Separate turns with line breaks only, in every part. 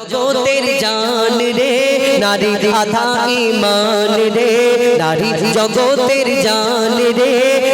জগতের জান রে নারী আধা ইমান রে নারী জগতের জান রে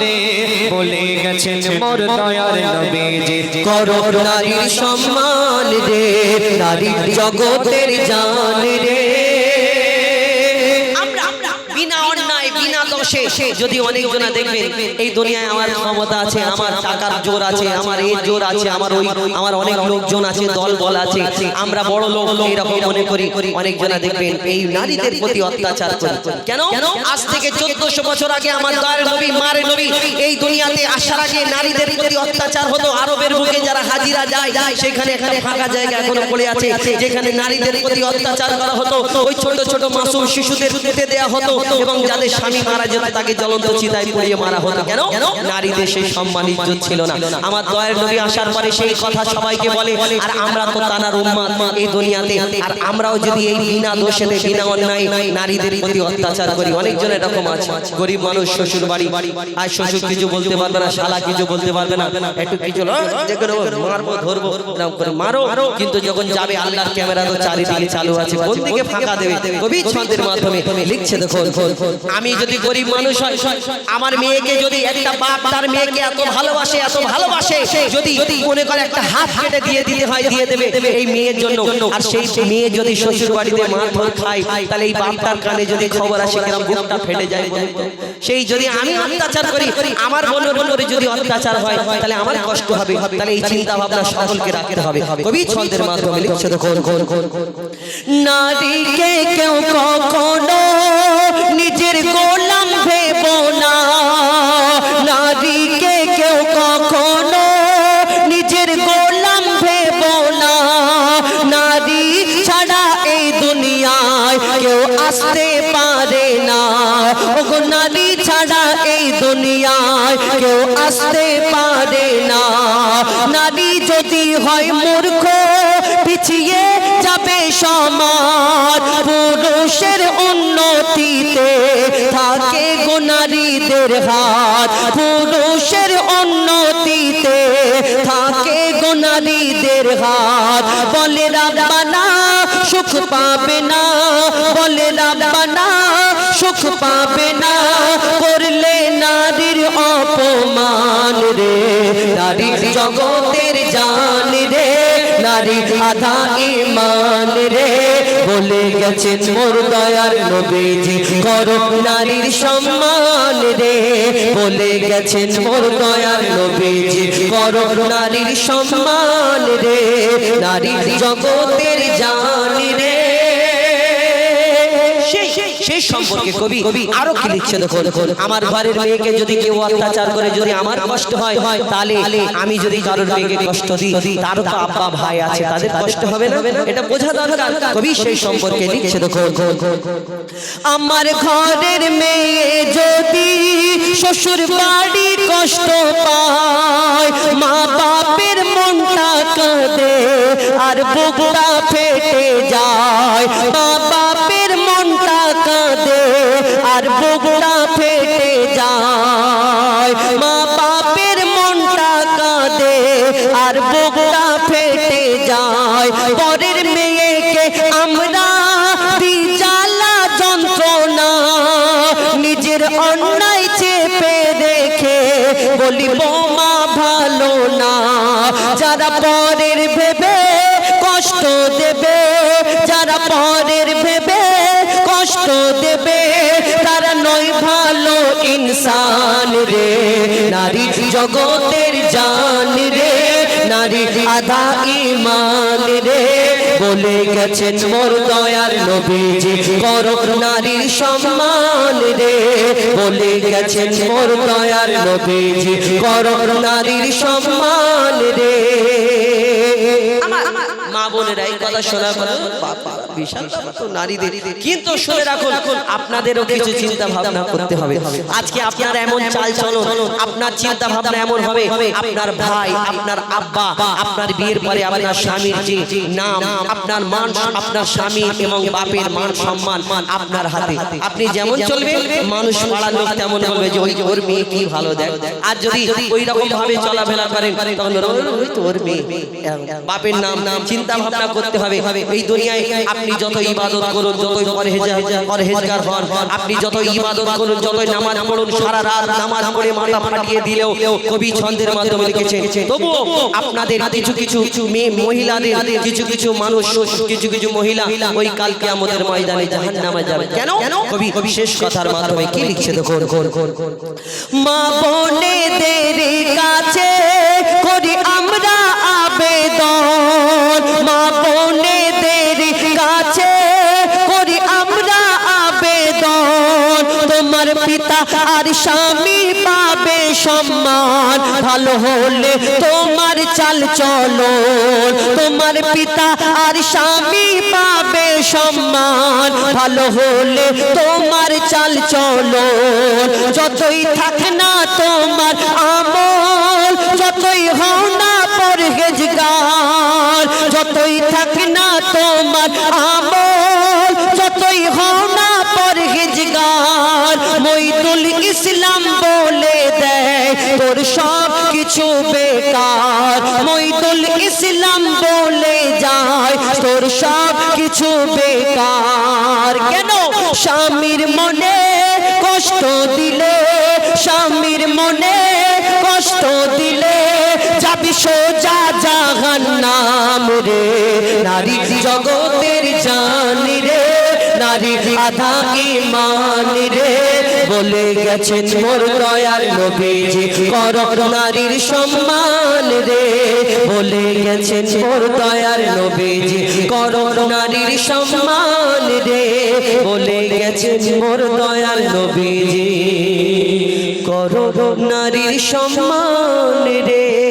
রে বলে গেছেন মোর দয়ার নবীজি
করো সম্মান রে নারী জগতের জান রে। দোষে যদি অনেক জনা দেখবেন এই দুনিয়ায় আমার ক্ষমতা আছে আমার টাকার জোর আছে আমার এই জোর আছে আমার ওই আমার অনেক লোকজন আছে দল বল আছে আমরা বড় লোক এরকম মনে করি অনেক জনা দেখবেন এই নারীদের প্রতি অত্যাচার করে কেন? আজ থেকে চোদ্দশো বছর আগে আমার দয়ার নবী মারে নবী এই দুনিয়াতে আসার আগে নারীদের প্রতি অত্যাচার হতো আরবের বুকে যারা হাজিরা যায় সেখানে এখানে ফাঁকা জায়গা এখনও পড়ে আছে যেখানে নারীদের প্রতি অত্যাচার করা হতো ওই ছোট ছোট মাসুম শিশুদের দেওয়া হতো এবং যাদের স্বামী মারা যেত তাকে জ্বলন্ত চিতায় পুড়িয়ে মারা হতো। কেন? নারীদের সেই সম্মান ইজ্জত ছিল না। আমার দয়ের নবী আসার পরে সেই কথা সবাইকে বলে, আর আমরা তো তানার উম্মাদ এই দুনিয়াতে। আর আমরাও যদি এই বিনা দোষেতে বিনা অন্যায়, নারীদের প্রতি অত্যাচার করি। অনেকজন এরকম আছে। গরিব মানুষ, শ্বশুর বাড়ি। আর শ্বশুর কিছু বলতে পারবে না, শালা কিছু বলতে পারবে না। একটু কিছু মারবো, ধরবো, এরকম করে মারো। কিন্তু যখন যাবে, আল্লাহর ক্যামেরা তো চারিদিকে চালু আছে। কোন দিকে ফাঁকা দেবে? কবি ছন্দের মাধ্যমে লিখছে দেখো আমি যদি গরিব মানুষ হয়, আমার মেয়েকে যদি একটা বাপ, তার মেয়েকে এত ভালোবাসে এত ভালোবাসে, যদি মনে করে একটা হাত কেটে দিয়ে দিতে হয়, দিয়ে দেবে এই মেয়ের জন্য। আর সেই মেয়ে যদি শ্বশুর বাড়িতে মারধর খায়, তাহলে এই বাপটার কানে যদি খবর আসে কিরম বুকটা ফেটে যায়? সেই যদি আমি অত্যাচার করি, আমার বোনের উপরে যদি অত্যাচার হয়, তাহলে আমার কষ্ট হবে। তাহলে এই চিন্তা ভাবনা সকলকে রাখতে হবে। কবি ছন্দের মাধ্যমে লিখছে দেখো নারীকে কেউ কখনো নিজের পারে না। ওগো নারী ছাড়া এই দুনিয়ায় কেউ আসতে পারে না। নারী যদি হয় মূর্খ, পিছিয়ে যাবে সমাজ। পুরুষের উন্নতিতে থাকে গো নারীদের হাত। পুরুষের উন্নতিতে থাকে গো নারীদের হাত। বলে রাব্বানা সুখ পাবে না, বলে রাব্বানা সুখ পাবে না, করলে নারীর অপমান রে। নারী জগতের জান রে নারী আধা ইমান রে। বলে গেছে মোর দয়ার নবীজি, করো নারীর সম্মান রে। বলে গেছে মোর দয়ার নবীজি, করো নারীর সম্মান রে। নারী জগতের জান রে। সেই- সেই সম্পর্কে কবি কবি আরও কি লিখছে দেখো আমার ঘরের মেয়েকে যদি কেউ অত্যাচার করে যদি আমার কষ্ট হয় তাহলে আমি যদি কারোর মেয়েকে কষ্ট দিই তারও তো আব্বা ভাই আছে তাদের কষ্ট হবে না? এটা বোঝা দরকার। কবি সেই সম্পর্কে লিখছে দেখো আমার ঘরের মেয়ে যদি শ্বশুর বাড়ি কষ্ট পায় মা বাপের মনটা কাঁদে আর বুকটা ফেটে যায় কাঁদে আর বুকটা ফেটে যায়। মা বাপের মনটা কাঁদে আর বুকটা ফেটে যায়। পরের মেয়েকে আমরা জ্বালা যন্ত্রণা, নিজের অন্যায় চেপে রেখে বলি, বোমা, ভালো না। যারা পরের ভেবে কষ্ট দেবে, যারা পরের ভেবে কষ্ট দেবে ইনসান রে। নারী জগতের জান রে। নারী আধা ইমান রে। বলে গেছেন মোর দয়ার নবীজি করো নারীর সম্মান রে। বলে গেছেন মোর দয়ার নবীজি করো নারীর সম্মান রে। মা বোনেরা এই কথা শোনা করে বিশাল তো নারীদের কিন্তু শুনে রাখুন আপনাদেরও কিছু চিন্তা ভাবনা করতে হবে আজকে আপনার এমন চাল চলন আপনার চিন্তা ভাবনা এমন হবে আপনার ভাই আপনার আব্বা আপনার বিয়ের পরে আপনার স্বামীর যে নাম আপনার মান আপনার স্বামী এবং বাপের মান সম্মান আপনার হাতে আপনি যেমন চলবেন মানুষ পাড়ার লোক তেমন বলবে যে ওই ওর মেয়ে কি ভালো দেখ আর যদি ওই রকম ভাবে চলাফেরা করেন তখন বলবে, "ওই, ওই তো ওর মেয়ে বাপের নাম নাম চিন্তা ভাবনা করতে হবে। এই দুনিয়ায় আপনি যত ইবাদত করুন যতই পরহেজগার হন আপনি যত ইবাদত করুন যতই নামাজ পড়ুন সারা রাত নামাজ পড়ে মাথা ফাটিয়ে দিলেও কবি ছন্দের মাধ্যমে লিখেছেন তবুও আপনাদের কিছু কিছু মেয়ে মহিলাদের কিছু কিছু মানুষ কিছু কিছু মহিলা ওই কালকে আমাদের ময়দানে জাহান্নামে যাবে। কেন? কবি কবি শেষ কথার মাধ্যমে কি লিখছে দেখুন? মা বোনেদের কাছে করি আমরা পিতা আর স্বামী পাবে সম্মান। ভালো হলে তোমার চাল চলো তোমার পিতা আর স্বামী পাবে সম্মান। ভালো হলে তোমার চাল চলো যতই থাক না তোমার আমল, যতই হও না পরহেজগার, যতই থাক না তোমার আমল তোর সব কিছু বেকার। কেন? স্বামীর মনে কষ্ট দিলে, স্বামীর মনে কষ্ট দিলে যাবি সোজা জাহান্নাম রে। নারী জগতের জানি রে, নারী আধা ইমান রে। বলে গেছেন মোর দয়ার নবীজি কর নারীর সম্মান রে। বলে গেছেন মোর দয়ার নবীজি করো নারীর সম্মান রে। বলে গেছেন মোর দয়াল নবীজি। করো নারীর সম্মান রে।